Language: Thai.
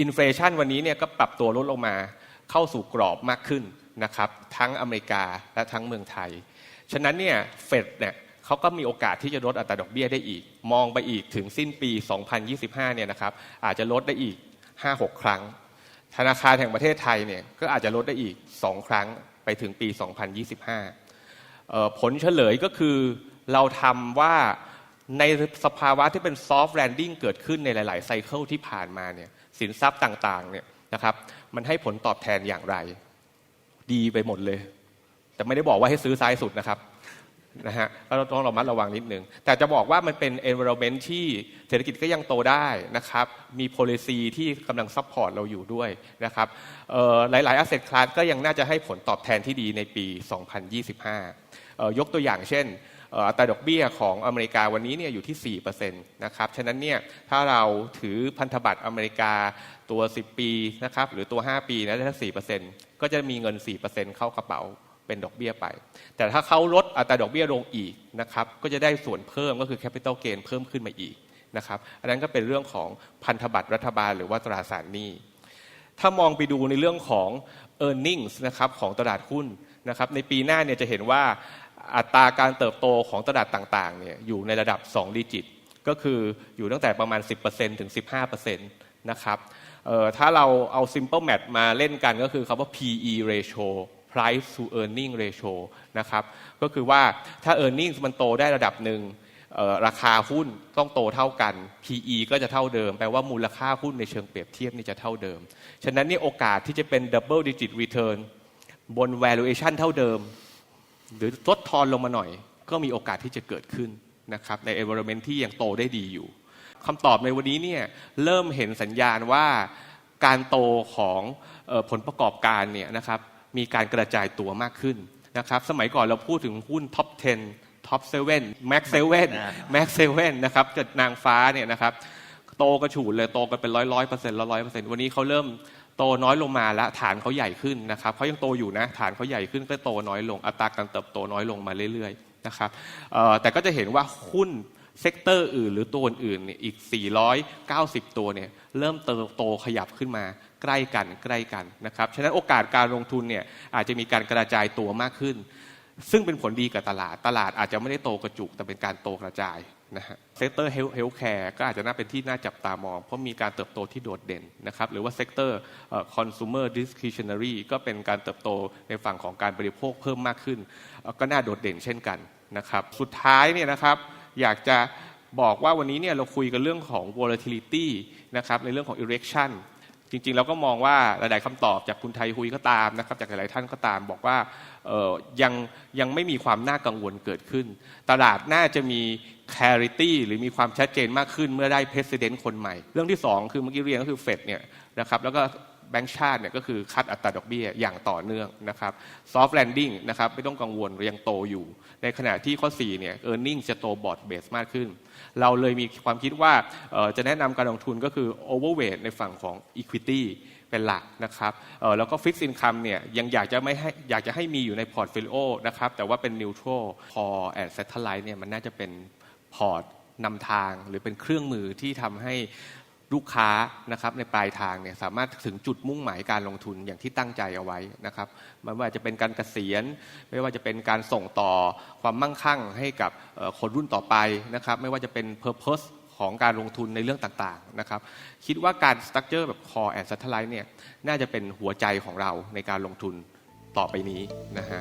อินฟลชันวันนี้เนี่ยก็ปรับตัวลดลงมาเข้าสู่กรอบมากขึ้นนะครับ ทั้งอเมริกาและทั้งเมืองไทย ฉะนั้นเนี่ยเฟดเนี่ยเขาก็มีโอกาสที่จะลดอัตราดอกเบี้ยได้อีก มองไปอีกถึงสิ้นปี 2025 เนี่ยนะครับ อาจจะลดได้อีก 5-6 ครั้ง ธนาคารแห่งประเทศไทยเนี่ยก็อาจจะลดได้อีก 2 ครั้งไปถึงปี 2025 ผลเฉลยก็คือเราทำว่า ในสภาวะที่เป็นซอฟต์แลนดิ้งเกิดขึ้นในหลาย ๆ ไซเคิลที่ผ่านมาเนี่ยสินทรัพย์ต่าง ๆ เนี่ยนะครับ มันให้ผลตอบแทนอย่างไร ดีไปหมดเลย แต่ไม่ได้บอกว่าให้ซื้อซ้ายสุดนะครับนะฮะก็ต้องระมัดระวังนิดนึง แต่จะบอกว่ามันเป็น environment ที่เศรษฐกิจก็ยังโตได้นะครับ มี policy ที่กำลังซัพพอร์ตเราอยู่ด้วยนะครับหลายๆ asset class ก็ยังน่าจะให้ผลตอบแทนที่ดีในปี 2025 ยกตัวอย่างเช่น อัตราดอกเบี้ยของอเมริกาวันนี้เนี่ยอยู่ที่ 4%นะครับ ฉะนั้นเนี่ยถ้าเราถือพันธบัตรอเมริกาตัว 10 ปีนะครับหรือตัว 5 ปีนะถ้า4%ก็จะมีเงิน 4%เข้ากระเป๋าเป็นดอกเบี้ยไป แต่ถ้าเขาลดอัตราดอกเบี้ยลงอีกนะครับก็จะได้ส่วนเพิ่มก็คือ capital gain เพิ่มขึ้นมาอีกนะครับอันนั้นก็เป็นเรื่องของพันธบัตรรัฐบาลหรือว่าตราสารหนี้ ถ้ามองไปดูในเรื่องของ e a r n i n g s นะครับของตลาดหุ้นนะครับในปีหน้าเนี่ยจะเห็นว่า อัตราการเติบโตของตลาดต่างๆเนี่ยอยู่ในระดับ 2 ดิจิต ก็คืออยู่ตั้งแต่ประมาณ 10%ถึง 15%นะครับถ้าเราเอา simple math มาเล่นกันก็คือคำว่า PE ratio price to earning ratio นะครับก็คือว่าถ้า earning มันโตได้ระดับหนึ่งราคาหุ้นต้องโตเท่ากัน PE ก็จะเท่าเดิม แปลว่ามูลค่าหุ้นในเชิงเปรียบเทียบนี่จะเท่าเดิม ฉะนั้นนี่โอกาสที่จะเป็น double digit return บน valuation เท่าเดิม หรือลดทอนลงมาหน่อย ก็มีโอกาสที่จะเกิดขึ้นนะครับใน environment ที่ยังโตได้ดีอยู่คำตอบในวันนี้เนี่ยเริ่มเห็นสัญญาณว่าการโตของเออผลประกอบการเนี่ยนะครับมีการกระจายตัวมากขึ้นนะครับสมัยก่อนเราพูดถึงหุ้น top 10 top 7 max 7 max 7นะครับเกิดนางฟ้าเนี่ยนะครับโตกระฉูดเลยโตกันเป็นร้อยร้อยเปอร์เซ็นต์ร้อยเปอร์เซ็นต์วันนี้เขาเริ่ม โตน้อยลงมาแล้วฐานเขาใหญ่ขึ้นนะครับเขายังโตอยู่นะฐานเขาใหญ่ขึ้นก็โตน้อยลง อัตราการเติบโตน้อยลงมาเรื่อยๆนะครับแต่ก็จะเห็นว่าหุ้นเซกเตอร์อื่นหรือตัวอื่นเนี่ยอีก 490 ตัวเนี่ยเริ่มเติบโตขยับขึ้นมาใกล้กันใกล้กันนะครับ ฉะนั้นโอกาสการลงทุนเนี่ยอาจจะมีการกระจายตัวมากขึ้น ซึ่งเป็นผลดีกับตลาด ตลาดอาจจะไม่ได้โตกระจุก แต่เป็นการโตกระจายนะฮะเซกเตอร์เฮลท์แคร์ก็อาจจะน่าเป็นที่น่าจับตามอง เพราะมีการเติบโตที่โดดเด่นนะครับ หรือว่าเซกเตอร์คอน sumer discretionary ก็เป็นการเติบโตในฝั่งของการบริโภคเพิ่มมากขึ้น ก็น่าโดดเด่นเช่นกันนะครับ สุดท้ายเนี่ยนะครับ อยากจะบอกว่าวันนี้เนี่ยเราคุยกันเรื่องของ volatility นะครับในเรื่องของ erection จริงๆเราก็มองว่าหลายๆคำตอบจากคุณไทยฮุยก็ตามนะครับ จากหลายๆท่านก็ตามบอกว่ายังยังไม่มีความน่ากังวลเกิดขึ้น ตลาดน่าจะมี clarity หรือมีความชัดเจนมากขึ้นเมื่อได้ president คนใหม่ เรื่องที่สองคือเมื่อกี้เรียนก็คือเฟดเนี่ยนะครับแล้วก็ แบงก์ชาติเนี่ยก็คือคัดอัตราดอกเบี้ยอย่างต่อเนื่องนะครับ soft landing นะครับไม่ต้องกังวลยังโตอยู่ ในขณะที่ข้อ4เนี่ย earning จะโตบอร์ดเบสมากขึ้น เราเลยมีความคิดว่าจะแนะนำการลงทุนก็คือ overweight ในฝั่งของ equity เป็นหลักนะครับแล้วก็ fixed income เนี่ยยังอยากจะไม่ให้อยากจะให้มีอยู่ในพอร์ต o l โอนะครับแต่ว่าเป็น neutral พอ and satellite เนี่ยมันน่าจะเป็นพอร์ตนำทางหรือเป็นเครื่องมือที่ทำให้ ลูกค้านะครับในปลายทางเนี่ยสามารถถึงจุดมุ่งหมายการลงทุนอย่างที่ตั้งใจเอาไว้นะครับไม่ว่าจะเป็นการเกษียณ ไม่ว่าจะเป็นการส่งต่อความมั่งคั่งให้กับคนรุ่นต่อไปนะครับไม่ว่าจะเป็น Purpose ของการลงทุนในเรื่องต่างๆนะครับคิดว่าการสตั๊กเจอร์แบบ Core and Satellite เนี่ยน่าจะเป็นหัวใจของเราในการลงทุนต่อไปนี้นะฮะ